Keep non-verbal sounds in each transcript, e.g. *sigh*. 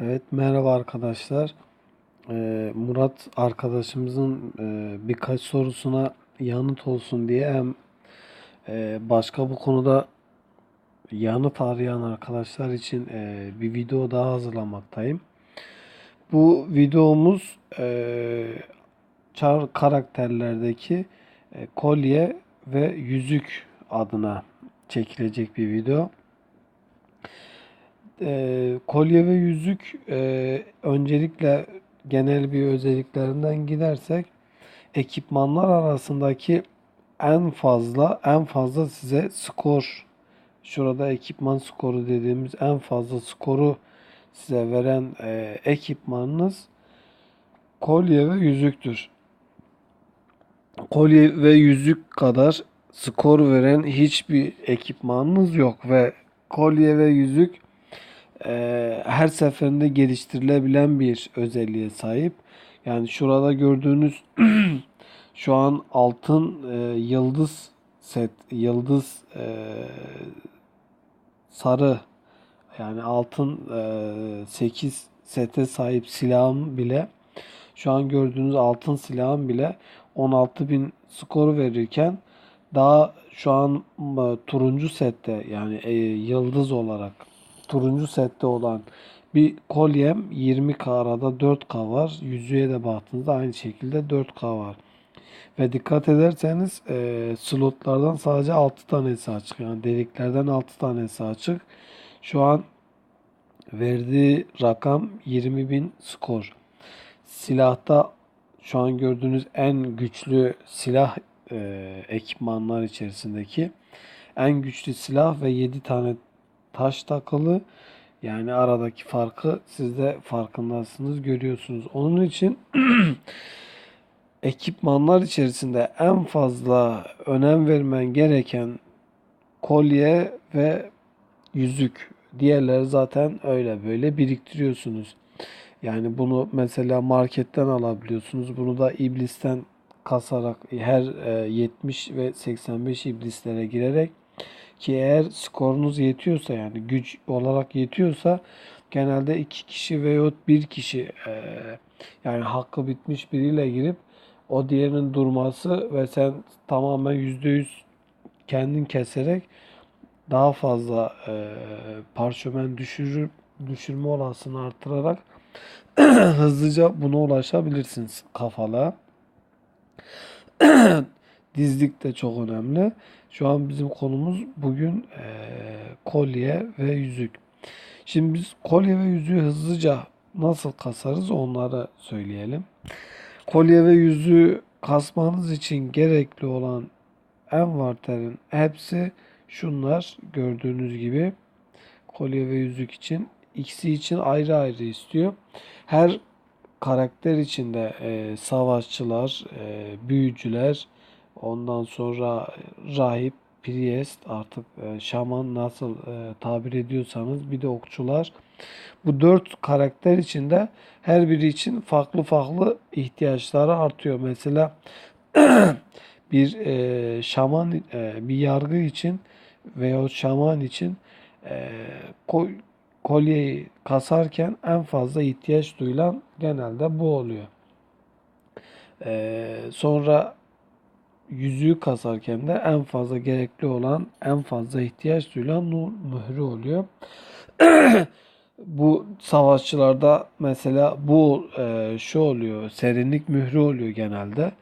Evet merhaba arkadaşlar. Ee, Murat arkadaşımızın e, birkaç sorusuna yanıt olsun diye hem e, başka bu konuda yanıt arayan arkadaşlar için e, bir video daha hazırlamaktayım. Bu videomuz çar karakterlerdeki kolye ve yüzük adına çekilecek bir video. E, kolye ve yüzük e, öncelikle genel bir özelliklerinden gidersek ekipmanlar arasındaki en fazla en fazla size skor şurada ekipman skoru dediğimiz en fazla skoru size veren e, ekipmanınız kolye ve yüzüktür. Kolye ve yüzük kadar skor veren hiçbir ekipmanınız yok ve kolye ve yüzük e, her seferinde geliştirilebilen bir özelliğe sahip. Yani şurada gördüğünüz *clears throat* şu an altın e, yıldız set yıldız e, sarı yani altın e, 8 sete sahip silahım bile şu an gördüğünüz altın silahım bile 16.000 skoru verirken daha şu an e, turuncu sette yani e, yıldız olarak turuncu sette olan bir kolyem 20K arada 4K var. Yüzüğe de baktığınızda aynı şekilde 4K var. Ve dikkat ederseniz e, slotlardan sadece 6 tanesi açık. Yani deliklerden 6 tanesi açık. Şu an verdiği rakam 20.000 skor. Silahta şu an gördüğünüz en güçlü silah e, ekipmanlar içerisindeki en güçlü silah ve 7 tane taş takılı. Yani aradaki farkı siz de farkındasınız, görüyorsunuz. Onun için *clears throat* ekipmanlar içerisinde en fazla önem vermen gereken kolye ve yüzük. Diğerleri zaten öyle böyle biriktiriyorsunuz. Yani bunu mesela marketten alabiliyorsunuz. Bunu da iblisten kasarak her 70 ve 85 iblislere girerek ki eğer skorunuz yetiyorsa yani güç olarak yetiyorsa genelde iki kişi veyahut bir kişi e, yani hakkı bitmiş biriyle girip o diğerinin durması ve sen tamamen %100 kendin keserek daha fazla e, parşömen düşürür düşürme olasılığını artırarak *clears throat* hızlıca buna ulaşabilirsiniz kafala. *clears throat* Dizlik de çok önemli. Şu an bizim konumuz bugün e, kolye ve yüzük. Şimdi biz kolye ve yüzüğü hızlıca nasıl kasarız onları söyleyelim. Kolye ve yüzüğü kasmanız için gerekli olan envanterin hepsi şunlar gördüğünüz gibi kolye ve yüzük için ikisi için ayrı ayrı istiyor. Her karakter içinde e, savaşçılar, e, büyücüler, ondan sonra rahip, priest artık e, şaman nasıl e, tabir ediyorsanız bir de okçular. Bu dört karakter içinde her biri için farklı farklı ihtiyaçları artıyor. Mesela *clears throat* bir e, şaman e, bir yargı için veya şaman için e, ko kolyeyi kasarken en fazla ihtiyaç duyulan genelde bu oluyor. E, sonra yüzüğü kasarken de en fazla gerekli olan, en fazla ihtiyaç duyulan nur mührü oluyor. *clears throat* bu savaşçılarda mesela bu e, şu oluyor, serinlik mührü oluyor genelde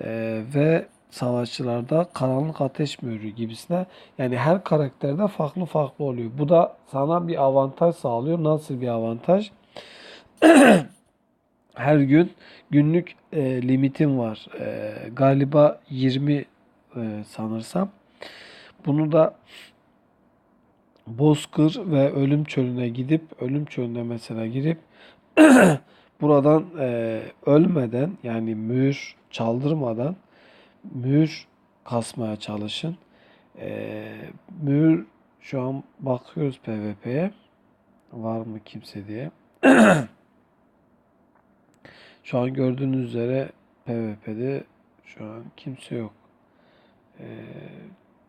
e, ve savaşçılarda karanlık ateş mührü gibisine yani her karakterde farklı farklı oluyor. Bu da sana bir avantaj sağlıyor. Nasıl bir avantaj? *clears throat* her gün günlük e, limitim var. E, galiba 20 e, sanırsam. Bunu da Bozkır ve Ölüm Çölü'ne gidip Ölüm Çölü'ne mesela girip *clears throat* buradan e, ölmeden yani mühür çaldırmadan mühür kasmaya çalışın. E, mühür şu an bakıyoruz PvP'ye var mı kimse diye. *clears throat* Şu an gördüğünüz üzere PvP'de şu an kimse yok. Ee,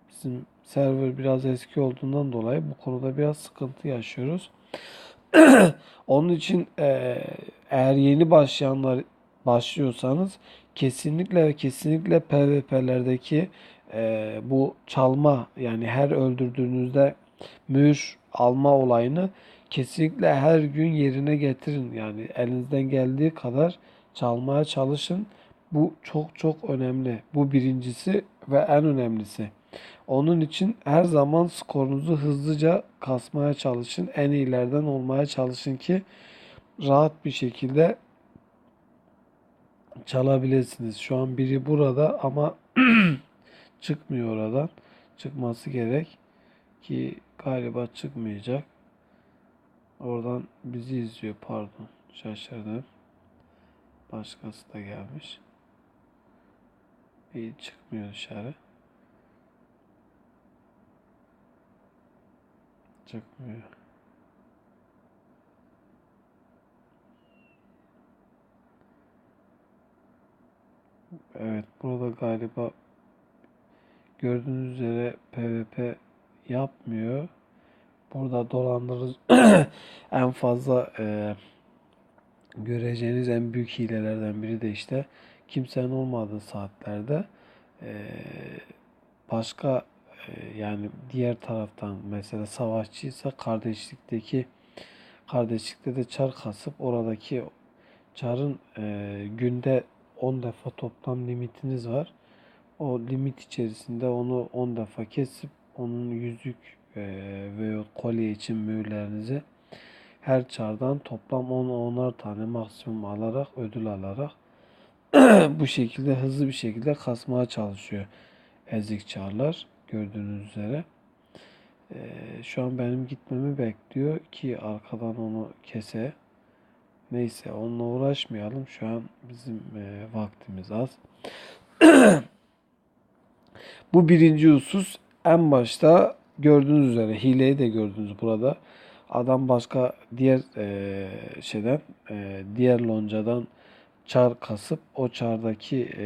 bizim server biraz eski olduğundan dolayı bu konuda biraz sıkıntı yaşıyoruz. *clears throat* Onun için e, eğer yeni başlayanlar başlıyorsanız kesinlikle ve kesinlikle PvP'lerdeki e, bu çalma yani her öldürdüğünüzde mühür alma olayını kesinlikle her gün yerine getirin. Yani elinizden geldiği kadar çalmaya çalışın. Bu çok çok önemli. Bu birincisi ve en önemlisi. Onun için her zaman skorunuzu hızlıca kasmaya çalışın. En iyilerden olmaya çalışın ki rahat bir şekilde çalabilirsiniz. Şu an biri burada ama *clears throat* çıkmıyor oradan. Çıkması gerek ki galiba çıkmayacak. Oradan bizi izliyor pardon. Şaşırdım. Başkası da gelmiş. İyi çıkmıyor dışarı. Çıkmıyor. Evet burada galiba gördüğünüz üzere PvP yapmıyor. Burada dolandırıcı *clears throat* en fazla e, göreceğiniz en büyük hilelerden biri de işte kimsenin olmadığı saatlerde e, başka e, yani diğer taraftan mesela savaşçıysa kardeşlikteki kardeşlikte de çar kasıp oradaki çarın e, günde 10 defa toplam limitiniz var. O limit içerisinde onu 10 defa kesip onun yüzük e, ve kolye için mühürlerinizi her çardan toplam 10 onar tane maksimum alarak ödül alarak *clears throat* bu şekilde hızlı bir şekilde kasmaya çalışıyor ezik çarlar gördüğünüz üzere. Ee, şu an benim gitmemi bekliyor ki arkadan onu kese. Neyse onunla uğraşmayalım. Şu an bizim e, vaktimiz az. *clears throat* Bu birinci husus en başta gördüğünüz üzere hileyi de gördünüz burada. Adam başka diğer e, şeyden e, diğer loncadan çar kasıp o çardaki e,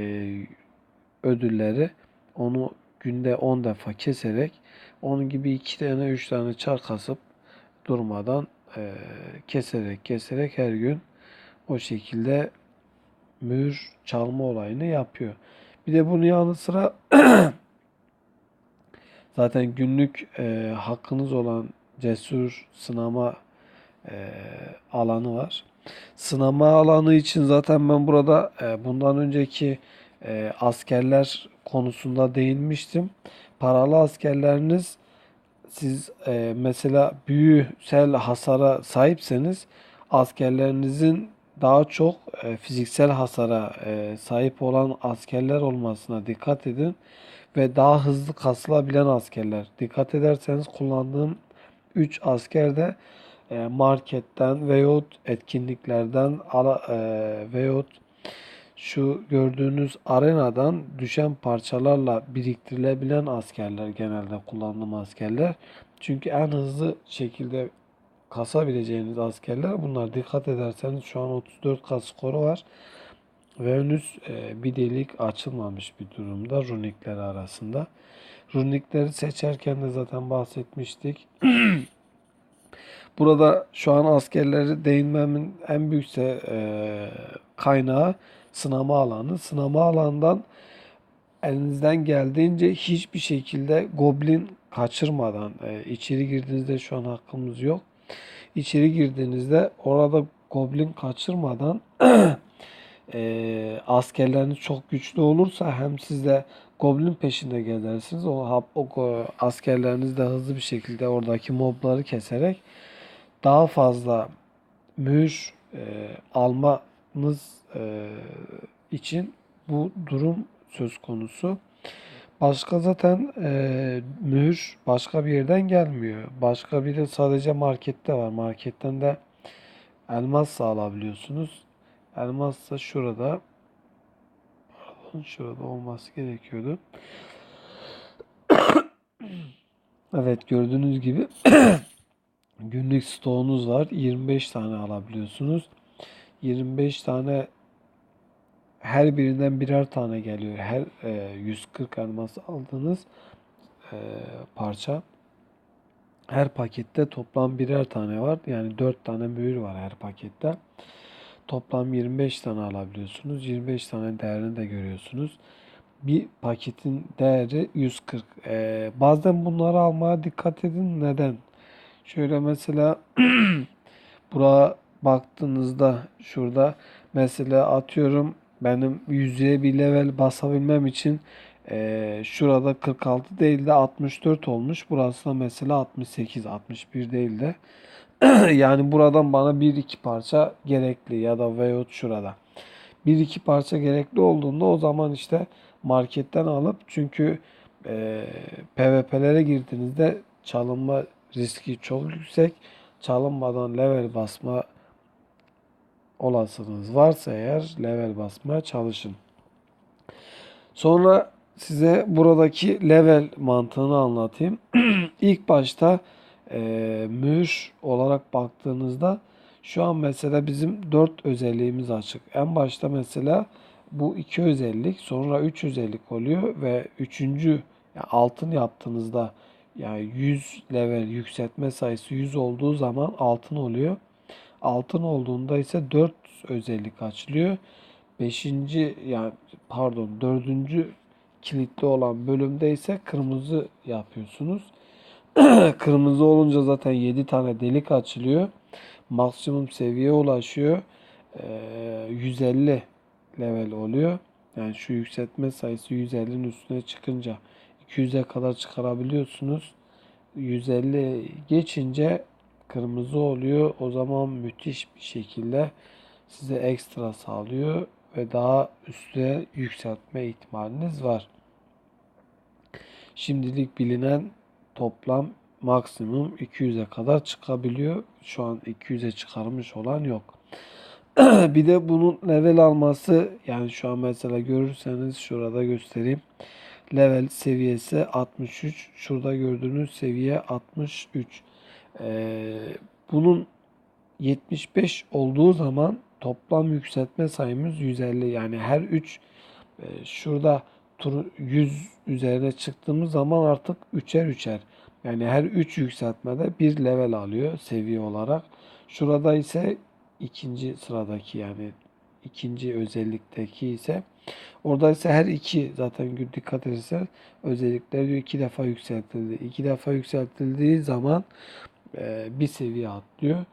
ödülleri onu günde 10 defa keserek onun gibi 2 tane 3 tane çar kasıp durmadan e, keserek keserek her gün o şekilde mühür çalma olayını yapıyor. Bir de bunun yanı sıra *clears throat* zaten günlük e, hakkınız olan cesur sınama e, alanı var. Sınama alanı için zaten ben burada e, bundan önceki e, askerler konusunda değinmiştim. Paralı askerleriniz siz e, mesela büyüsel hasara sahipseniz askerlerinizin daha çok e, fiziksel hasara e, sahip olan askerler olmasına dikkat edin ve daha hızlı kasılabilen askerler. Dikkat ederseniz kullandığım 3 asker de e, marketten veyahut etkinliklerden ala, veyahut şu gördüğünüz arenadan düşen parçalarla biriktirilebilen askerler genelde kullandığım askerler. Çünkü en hızlı şekilde kasabileceğiniz askerler bunlar. Dikkat ederseniz şu an 34 kas skoru var. Ve henüz e, bir delik açılmamış bir durumda runikler arasında. Runikleri seçerken de zaten bahsetmiştik. *clears throat* Burada şu an askerleri değinmemin en büyük e, kaynağı sınama alanı. Sınama alandan elinizden geldiğince hiçbir şekilde goblin kaçırmadan e, içeri girdiğinizde şu an hakkımız yok. İçeri girdiğinizde orada goblin kaçırmadan *clears throat* e, askerleriniz çok güçlü olursa hem siz de goblin peşinde gezersiniz. O, o askerleriniz de hızlı bir şekilde oradaki mobları keserek daha fazla mühür e, almanız e, için bu durum söz konusu. Başka zaten e, mühür başka bir yerden gelmiyor. Başka bir de sadece markette var. Marketten de elmas alabiliyorsunuz. Elmas da şurada. Pardon, şurada olması gerekiyordu. *coughs* evet gördüğünüz gibi *coughs* günlük stoğunuz var. 25 tane alabiliyorsunuz. 25 tane her birinden birer tane geliyor. Her e, 140 elmas aldığınız e, parça Her pakette toplam birer tane var. Yani 4 tane mühür var her pakette. Toplam 25 tane alabiliyorsunuz. 25 tane değerini de görüyorsunuz. Bir paketin değeri 140. Ee, bazen bunları almaya dikkat edin. Neden? Şöyle mesela *clears throat* buraya baktığınızda şurada mesela atıyorum benim yüzeye bir level basabilmem için eee, şurada 46 değil de 64 olmuş. Burası da mesela 68, 61 değil de *clears throat* yani buradan bana bir iki parça gerekli ya da veyahut şurada. Bir iki parça gerekli olduğunda o zaman işte marketten alıp çünkü eee PvP'lere girdiğinizde çalınma riski çok yüksek. Çalınmadan level basma olasılığınız varsa eğer level basmaya çalışın. Sonra size buradaki level mantığını anlatayım. *clears throat* İlk başta e, mühür olarak baktığınızda şu an mesela bizim 4 özelliğimiz açık. En başta mesela bu iki özellik sonra 3 özellik oluyor ve üçüncü yani altın yaptığınızda yani 100 level yükseltme sayısı 100 olduğu zaman altın oluyor. Altın olduğunda ise 4 özellik açılıyor. Beşinci yani pardon dördüncü kilitli olan bölümde ise kırmızı yapıyorsunuz. *clears throat* Kırmızı olunca zaten 7 tane delik açılıyor. Maksimum seviyeye ulaşıyor. Ee, 150 level oluyor. Yani şu yükseltme sayısı 150'nin üstüne çıkınca 200'e kadar çıkarabiliyorsunuz. 150 geçince kırmızı oluyor. O zaman müthiş bir şekilde size ekstra sağlıyor ve daha üstüne yükseltme ihtimaliniz var. Şimdilik bilinen toplam maksimum 200'e kadar çıkabiliyor. Şu an 200'e çıkarmış olan yok. *clears throat* bir de bunun level alması yani şu an mesela görürseniz şurada göstereyim. Level seviyesi 63. Şurada gördüğünüz seviye 63. Ee, bunun 75 olduğu zaman toplam yükseltme sayımız 150. Yani her 3 e, şurada tur 100 üzerine çıktığımız zaman artık üçer üçer. Yani her 3 yükseltmede bir level alıyor seviye olarak. Şurada ise ikinci sıradaki yani ikinci özellikteki ise orada ise her iki zaten dikkat edersen özellikler diyor iki defa yükseltildi. İki defa yükseltildiği zaman e, bir seviye atlıyor.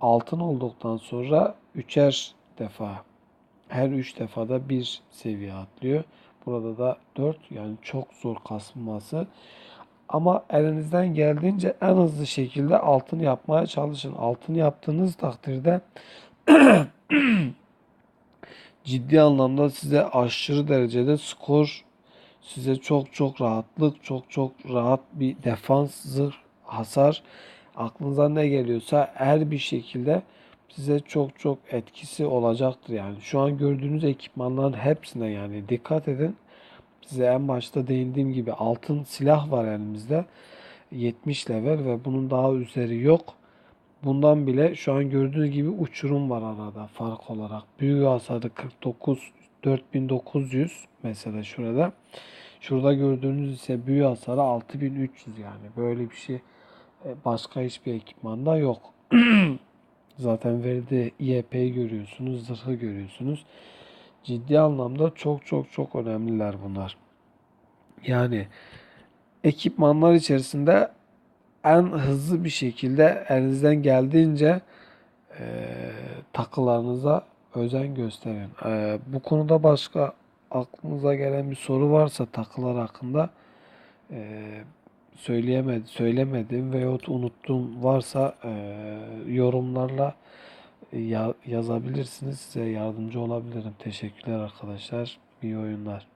Altın olduktan sonra üçer defa her üç defada bir seviye atlıyor. Burada da 4 yani çok zor kasılması. Ama elinizden geldiğince en hızlı şekilde altın yapmaya çalışın. Altın yaptığınız takdirde *clears throat* ciddi anlamda size aşırı derecede skor, size çok çok rahatlık, çok çok rahat bir defans, zırh, hasar, aklınıza ne geliyorsa her bir şekilde size çok çok etkisi olacaktır. Yani şu an gördüğünüz ekipmanların hepsine yani dikkat edin. Size en başta değindiğim gibi altın silah var elimizde. 70 level ve bunun daha üzeri yok. Bundan bile şu an gördüğünüz gibi uçurum var arada fark olarak. Büyük hasarı 49 4900 mesela şurada. Şurada gördüğünüz ise büyük hasarı 6300 yani. Böyle bir şey başka hiçbir ekipmanda yok. *clears throat* Zaten verdiği IEP'yi görüyorsunuz, zırhı görüyorsunuz. Ciddi anlamda çok çok çok önemliler bunlar. Yani ekipmanlar içerisinde en hızlı bir şekilde elinizden geldiğince e, takılarınıza özen gösterin. E, bu konuda başka aklınıza gelen bir soru varsa takılar hakkında e, söyleyemedi, söylemedim veyahut unuttum varsa e, yorumlarla ya, yazabilirsiniz. Size yardımcı olabilirim. Teşekkürler arkadaşlar. İyi oyunlar.